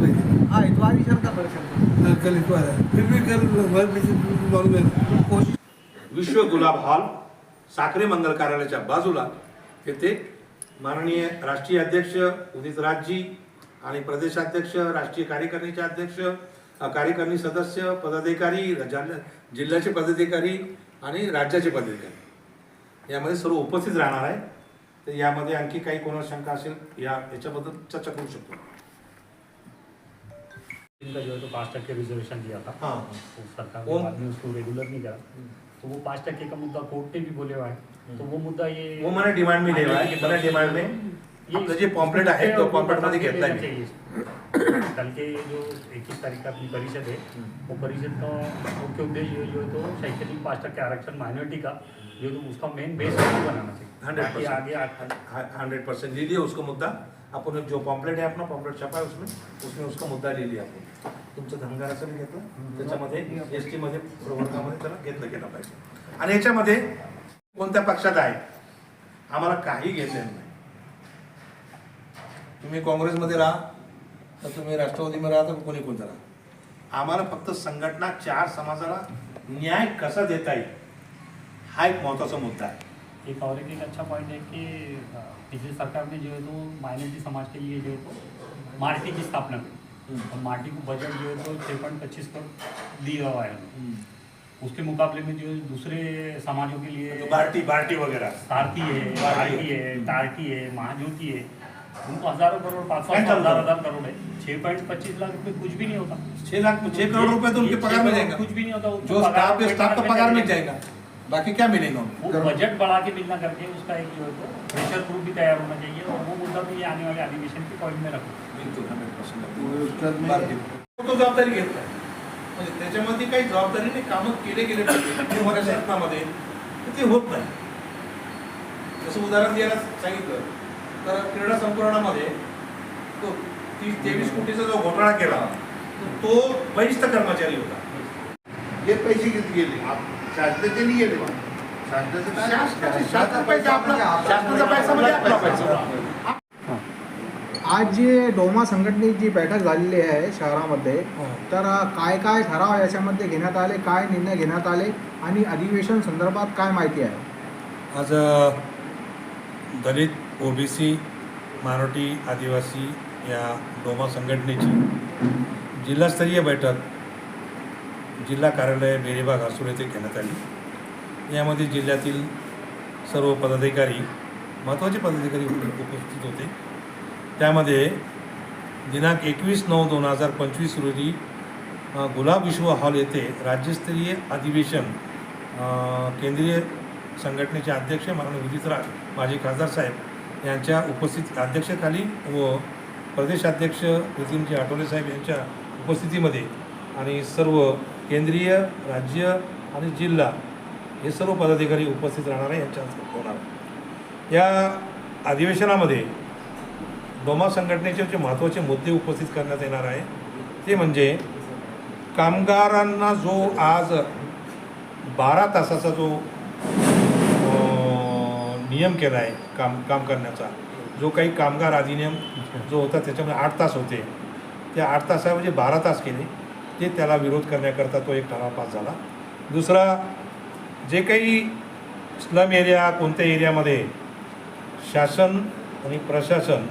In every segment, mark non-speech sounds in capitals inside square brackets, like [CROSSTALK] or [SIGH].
पाहिजे विश्व गुलाब हॉल साखरे मंगल कार्यालयाच्या बाजूला. येथे माननीय राष्ट्रीय अध्यक्ष उदित राजजी आणि प्रदेशाध्यक्ष राष्ट्रीय कार्यकारिणीचे अध्यक्ष कार्यकारिणी सदस्य पदाधिकारी जिल्ह्याचे पदाधिकारी आणि राज्याचे पदाधिकारी. यामध्ये सर्व उपस्थित राहणार आहे. तर यामध्ये आणखी काही कोणाला शंका असेल या याच्याबद्दल चर्चा करू शकतो. इनका जो है तो पाँच टक्के रिजर्वेशन दिया था। हाँ तो सरकार ने बाद में उसको रेगुलर नहीं करा तो वो पाँच टक्के का मुद्दा कोर्ट ने भी बोले हुआ है। तो वो मुद्दा ये वो मैंने डिमांड में दिया है कि मैंने डिमांड में आपलं जे पॉम्पलेट आहे तो पॉम्पलेटमध्ये घेतलाय मी चाहिए कल के जो इक्कीस तारीख का अपनी परिषद है वो परिषद का मुख्य उद्देश्य जो है तो शैक्षणिक पाँच टक्के आरक्षण माइनॉरिटी का जो तो उसका मेन बेस बनाना चाहिए। हंड्रेड आगे हंड्रेड परसेंट ले लिया उसको मुद्दा आपण जो पॉम्पलेट आहे अपना पॉम्पलेट छपा है उसमें उसमें उसका मुद्दा ले लिया आपण. तुमचं धनगराचं मी घेतलं? त्याच्यामध्ये एस टीमध्ये प्रवर्गामध्ये त्याला घेतलं गेलं पाहिजे. आणि याच्यामध्ये कोणत्या पक्षात आहे आम्हाला काही घेतलेलं नाही. तुम्ही काँग्रेसमध्ये राहा तर तुम्ही राष्ट्रवादीमध्ये राहा तर कोणी कोणतं राहा? आम्हाला फक्त संघटना चार समाजाला न्याय कसा देता येईल हा एक महत्त्वाचा मुद्दा आहे. एक और एक, अच्छा पॉइंट है कि पिछली सरकार ने जो है तो माइनॉरिटी समाज के लिए जो है तो मार्टी की स्थापना की। और मार्टी को बजट जो है तो छः पॉइंट पच्चीस करोड़ दिया हुआ है। उसके मुकाबले में जो दूसरे समाजों के लिए बार्टी बार्टी वगैरह। सारथी है बार्टी। है टार्टी है महाज्योति है उनको हज़ारों करोड़ पाँच सौ हज़ार हज़ार करोड़ है। छह पॉइंट पच्चीस लाख रुपए कुछ भी नहीं होता। छह लाख छह करोड़ रुपए तो उनके पगार में जाएगा। कुछ भी नहीं होता। जो स्टाफ है स्टाफ मिलना पगार में जाएगा। बाकी क्या मिलेगा उनको? वो बजट बढ़ा के मिलना करके उसका एक जो है तो प्रेशर प्रूफ भी तैयार होना चाहिए और वो मुद्दा भी आने वाले अधिवेशन के पॉइंट में रखो। बिलकुल हंड्रेड तो जबाबदारी घेतलाय म्हणजे त्याच्यामध्ये काही जबाबदारीने कामं केले गेले पाहिजे ते. होण्याच्या ते होत नाही. जसं उदाहरण द्यायला सांगितलं तर क्रीडा संकुलनामध्ये तो तीस तेवीस कोटीचा जो घोटाळा केला तर तो बहिष्ठ कर्मचारी होता. हे पैसे घेत गेले? आप- शासनाचे नाही गेले म्हणजे आज जी डोमा संघटनेची बैठक झालेली आहे शहरामध्ये तर काय काय ठराव याच्यामध्ये घेण्यात आले काय निर्णय घेण्यात आले आणि अधिवेशन संदर्भात काय माहिती आहे? आज दलित ओबीसी मारोटी आदिवासी या डोमा संघटनेची जिल्हास्तरीय बैठक जिल्हा कार्यालय बेरीबाग हसूर येथे घेण्यात आली. यामध्ये जिल्ह्यातील सर्व पदाधिकारी महत्त्वाचे पदाधिकारी उपस्थित होते. त्यामध्ये दिनांक एकवीस नऊ दोन हजार पंचवीस रोजी गुलाब विश्व हॉल येथे राज्यस्तरीय अधिवेशन केंद्रीय संघटनेचे अध्यक्ष माननीय विजितराज माजी खासदार साहेब यांच्या उपस्थित अध्यक्षाखाली व प्रदेशाध्यक्ष नितीनजी आठवले साहेब यांच्या उपस्थितीमध्ये आणि सर्व केंद्रीय राज्य आणि जिल्हा हे सर्व पदाधिकारी उपस्थित राहणार आहे यांच्या होणार या अधिवेशनामध्ये डोमा संघटनेचे जे महत्त्वाचे मुद्दे उपस्थित करण्यात येणार आहे ते म्हणजे कामगारांना जो आज बारा तासाचा जो नियम केला आहे काम काम करण्याचा जो काही कामगार अधिनियम जो होता त्याच्यामध्ये आठ तास होते. त्या आठ तासामध्ये बारा तास केले. ते त्याला विरोध करण्याकरता तो एक ठराव पास झाला दुसरा जे काही स्लम एरिया कोणत्या एरियामध्ये शासन आणि प्रशासन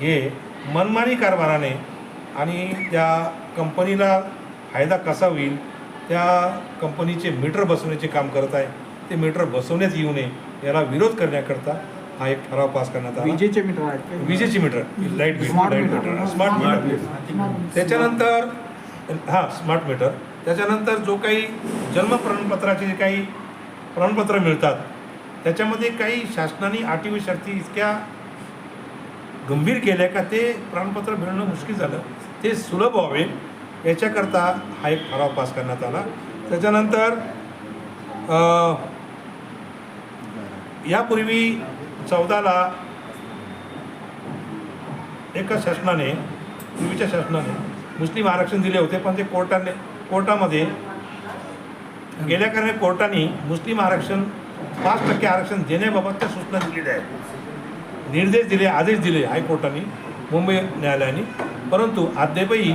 हे मनमानी कारभाराने आणि त्या कंपनीला फायदा कसा होईल त्या कंपनीचे मीटर बसवण्याचे काम करत आहे ते मीटर बसवण्यात येऊ नये याला विरोध करण्याकरता हा एक ठराव पास करण्यात आला विजेचे मीटर? विजेची meter light bill light. Meter smart meter त्याच्यानंतर हां स्मार्ट मीटर त्याच्यानंतर जो काही जन्म प्रमाणपत्राचे जे काही प्रमाणपत्र मिळतात त्याच्यामध्ये काही शासनाने आटी व शर्ती इतक्या गंभीर केल्या का ते प्रमाणपत्र मिळणं मुश्किल झालं. ते सुलभ व्हावे याच्याकरता हा एक ठराव पास करण्यात आला. त्याच्यानंतर यापूर्वी चौदाला एका शासनाने पूर्वीच्या शासनाने मुस्लिम आरक्षण दिले होते पण ते कोर्टाने कोर्टामध्ये गेल्या कारण कोर्टाने मुस्लिम आरक्षण पाच टक्के आरक्षण देण्याबाबत त्या सूचना दिलेल्या आहेत. निर्देश दिले आदेश दिले हायकोर्टाने मुंबई न्यायालयाने. परंतु अद्यापही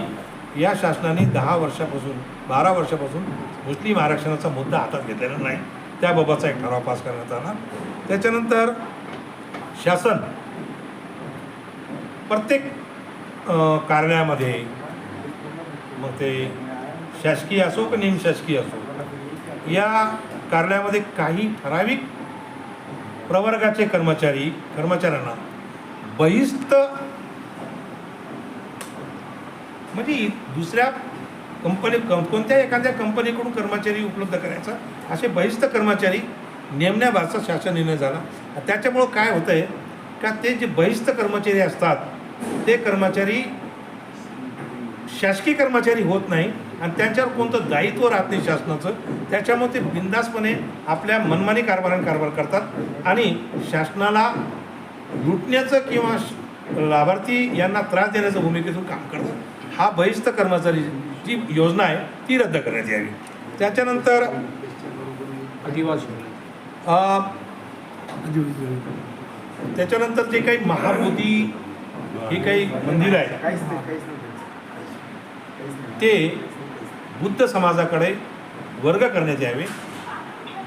या शासनाने दहा वर्षापासून बारा वर्षापासून मुस्लिम आरक्षणाचा मुद्दा हातात घेतलेला नाही. त्याबाबतचा एक ठराव पास करण्यात आला. त्याच्यानंतर शासन प्रत्येक कार्यालयामध्ये मग ते शासकीय असो की निमशासकीय असो या कार्यालयामध्ये काही ठराविक प्रवर्गाचे कर्मचारी कर्मचाऱ्यांना बहिस्त म्हणजे दुसऱ्या कंपनी कोणत्या एखाद्या कंपनीकडून कर्मचारी उपलब्ध करायचा असे बहिस्त कर्मचारी नेमण्याबाबतचा शासन निर्णय झाला. त्याच्यामुळं काय होतं आहे का ते जे बहिस्त कर्मचारी असतात ते कर्मचारी शासकीय कर्मचारी होत नाही आणि त्यांच्यावर कोणतं दायित्व राहत नाही शासनाचं त्याच्यामुळे ते बिंदासपणे आपल्या मनमानी कारभाराने कारभार करतात. आणि शासनाला लुटण्याचं किंवा श- लाभार्थी यांना त्रास देण्याचं भूमिकेतून काम करतात. हा बहिस्त कर्मचारी जी योजना आहे ती रद्द करण्यात यावी. त्याच्यानंतर त्याच्यानंतर जे काही महाबोधी ही काही मंदिर आहे ते बुद्ध समाजाकडे वर्ग करण्यात यावे.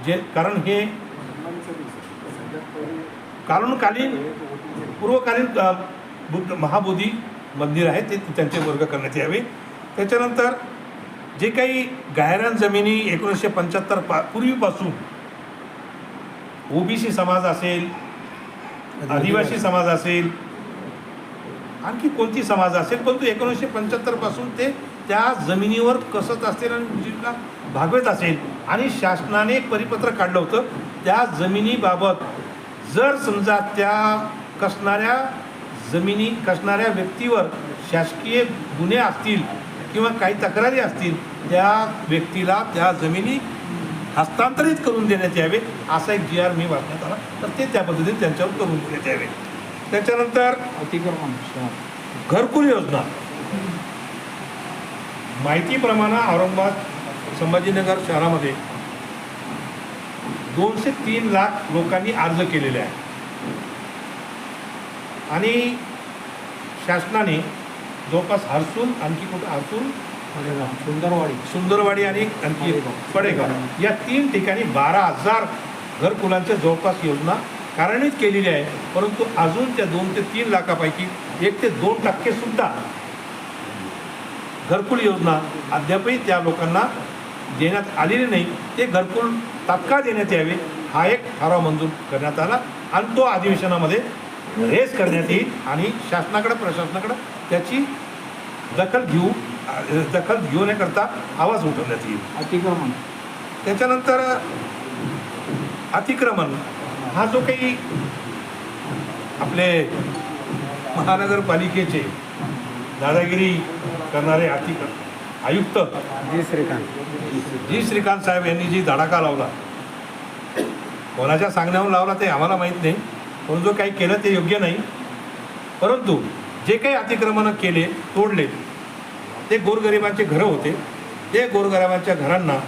जे कारण हे कारणकालीन पूर्वकालीन बुद्ध महाबोधी मंदिर आहे ते त्यांचे वर्ग करण्यात यावे. त्याच्यानंतर जे काही गायरान जमिनी एकोणीसशे पंच्याहत्तर पा पूर्वीपासून ओबीसी समाज असेल आदिवासी समाज असेल आणखी कोणती समाज असेल? परंतु एकोणीसशे पंच्याहत्तरपासून ते त्या जमिनीवर कसत असतील आणि मुलींना भागवत असेल आणि शासनाने एक परिपत्र काढलं होतं त्या जमिनीबाबत. जर समजा त्या कसणाऱ्या जमिनी कसणाऱ्या व्यक्तीवर शासकीय गुन्हे असतील किंवा काही तक्रारी असतील त्या व्यक्तीला त्या जमिनी हस्तांतरित करून देण्यात यावे असा एक जी आर मी वाचण्यात आला. तर ते त्या पद्धतीने त्यांच्यावर करून देण्यात यावे. त्याच्यानंतर अतिक्रमण घरकुल योजना. माहितीप्रमाणे औरंगाबाद संभाजीनगर शहरामध्ये दोनशे तीन लाख लोकांनी अर्ज केलेले आहे आणि शासनाने जवळपास हरसून आणखी कुठं हरसून सुंदरवाडी. सुंदरवाडी आणि आणखी पडेगाव. या तीन ठिकाणी बारा हजार घरकुलांच्या जवळपास योजना कार्यान्वित केलेली आहे परंतु अजून त्या दोन ते तीन लाखापैकी एक ते दोन टक्के सुद्धा घरकुल योजना अद्यापही त्या लोकांना देण्यात आलेली नाही. ते घरकुल तात्काळ देण्यात यावे हा एक ठराव मंजूर करण्यात आला आणि तो अधिवेशनामध्ये रेस करण्यात येईल आणि शासनाकडे प्रशासनाकडे त्याची दखल घेऊ दखल घेण्याकरता आवाज उठवण्यात येईल. अतिक्रमण. त्याच्यानंतर अतिक्रमण. हा जो काही आपले महानगरपालिकेचे दादागिरी करणारे अतिक्र आयुक्त जी श्रीकांत. जी श्रीकांत साहेब यांनी जी धडाका लावला कोणाच्या सांगण्यावर लावला ते आम्हाला माहीत नाही पण जो काही केलं ते योग्य नाही. परंतु जे काही अतिक्रमणं केले तोडले ते गोरगरिबांचे घरं होते. ते गोरगरिबांच्या घरांना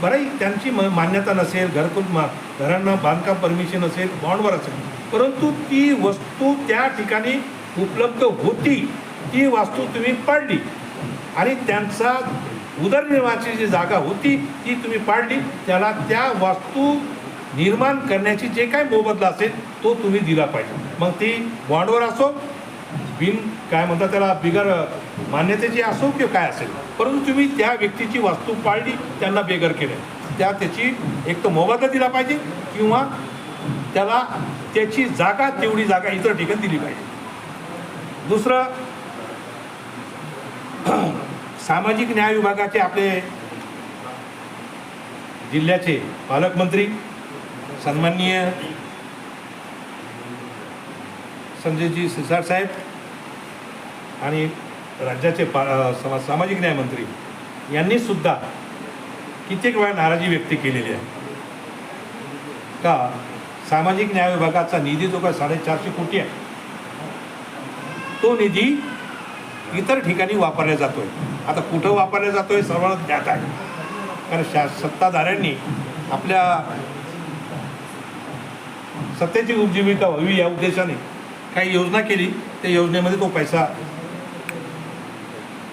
बरंही त्यांची म मान्यता नसेल घरकुल मा घरांना बांधकाम परमिशन असेल बॉन्डवर असेल. परंतु ती वस्तू त्या ठिकाणी उपलब्ध होती ती वास्तू तुम्ही पाडली. आणि त्यांचा उदरनिर्वाहाची जी जागा होती ती तुम्ही पाडली. त्याला त्या वास्तू निर्माण करण्याची जे काय मोबदला असेल तो तुम्ही दिला पाहिजे. मग ती बॉन्डवर असो बिन काय म्हणतात त्याला बिगर मान्यतेची असो किंवा काय असेल परंतु तुम्ही त्या व्यक्तीची वास्तू पाळली त्यांना बेगर केले. त्या त्याची एक तर मोबदला दिला पाहिजे किंवा त्याला त्याची जागा तेवढी जागा इतर ठिकाणी दिली पाहिजे. दुसरं [CLEARS THROAT] सामाजिक न्याय विभागाचे आपले जिल्ह्याचे पालकमंत्री सन्माननीय संजयजी सिरसाट साहेब आणि राज्याचे पा समाज सामाजिक न्यायमंत्री यांनी सुद्धा कित्येक वेळा नाराजी व्यक्त केलेली आहे. का? सामाजिक न्याय विभागाचा निधी जो काय साडेचारशे कोटी आहे तो निधी इतर ठिकाणी वापरला जातोय. आता कुठं वापरला जातोय सर्वांना ज्ञात आहे. कारण शा सत्ताधाऱ्यांनी आपल्या सत्तेची उपजीविका व्हावी या उद्देशाने काही योजना केली त्या योजनेमध्ये तो पैसा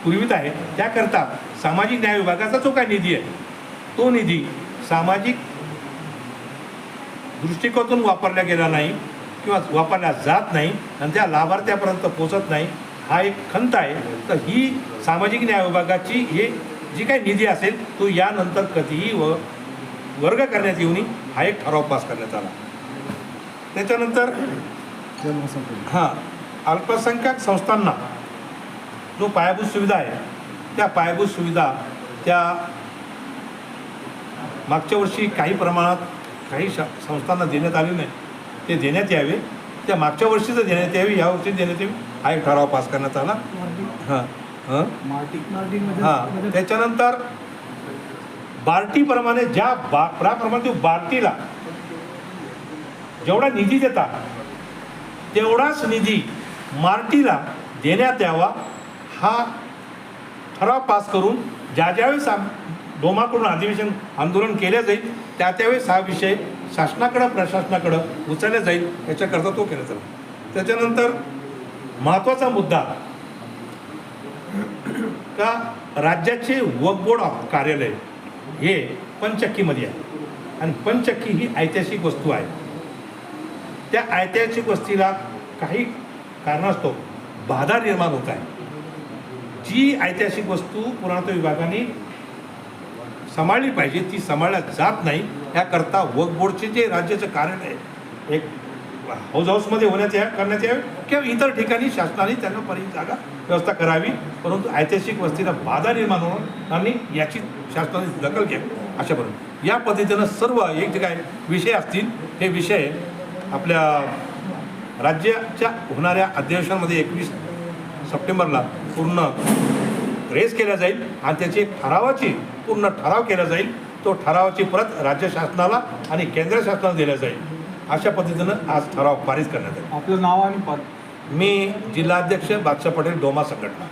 पुरवित आहे. त्याकरता सामाजिक न्याय विभागाचा जो काय निधी आहे तो निधी सामाजिक दृष्टिकोनातून वापरला गेला नाही किंवा वापरला जात नाही आणि त्या लाभार्थ्यापर्यंत पोचत नाही हा एक खंत आहे. तर ही सामाजिक न्याय विभागाची हे जी काही निधी असेल तो यानंतर कधीही व वर्ग करण्यात येऊ नये हा एक ठराव पास करण्यात आला. त्याच्यानंतर हां अल्पसंख्याक संस्थांना जो पायाभूत सुविधा आहे त्या पायाभूत सुविधा त्या मागच्या वर्षी काही प्रमाणात काही श संस्थांना देण्यात आले नाही. ते देण्यात यावे. त्या मागच्या वर्षीचं देण्यात यावे या वर्षी देण्यात यावे. हा एक ठराव पास करण्यात आला. हां हां? हां. त्याच्यानंतर बार्टीप्रमाणे ज्या बा त्याप्रमाणे जो बार्टीला जेवढा निधी देतात तेवढाच निधी मार्टीला देण्यात यावा. हा ठराव पास करून ज्या ज्यावेळेस आम- डोमाकडून अधिवेशन आंदोलन केलं जाईल त्या त्यावेळेस हा विषय शासनाकडं प्रशासनाकडं उचलला जाईल याच्याकरता तो केला जाईल. त्याच्यानंतर महत्त्वाचा मुद्दा का राज्याचे वक बोर्ड ऑफ कार्यालय हे पंचक्कीमध्ये आहे. आणि पंचक्की ही ऐतिहासिक वस्तू आहे. त्या ऐतिहासिक वस्तीला काही कारणास्तव बाधा निर्माण होत आहे. जी ऐतिहासिक वस्तू पुरातत्व विभागाने सांभाळली पाहिजे ती सांभाळल्या जात नाही याकरता वक्फ बोर्डचे जे राज्याचं कारण आहे एक हाऊस हाऊसमध्ये होण्यात या करण्यात यावे किंवा इतर ठिकाणी शासनाने त्यांना पर्यायी जागा व्यवस्था करावी परंतु ऐतिहासिक वस्तीला बाधा निर्माण होणं आणि याची शासनाने दखल घ्यावी अशापर्यंत या पद्धतीनं सर्व एक जे काय विषय असतील हे विषय आपल्या राज्याच्या होणाऱ्या अधिवेशनामध्ये एकवीस सप्टेंबरला पूर्ण रेस केला जाईल आणि त्याची एक ठरावाची पूर्ण ठराव केला जाईल. तो ठरावाची प्रत राज्य शासनाला आणि केंद्र शासनाला दिला जाईल. अशा पद्धतीनं आज ठराव पारित करण्यात आला. आपलं नाव आणि पद. मी जिल्हाध्यक्ष बादशाह पटेल डोमा संघटना.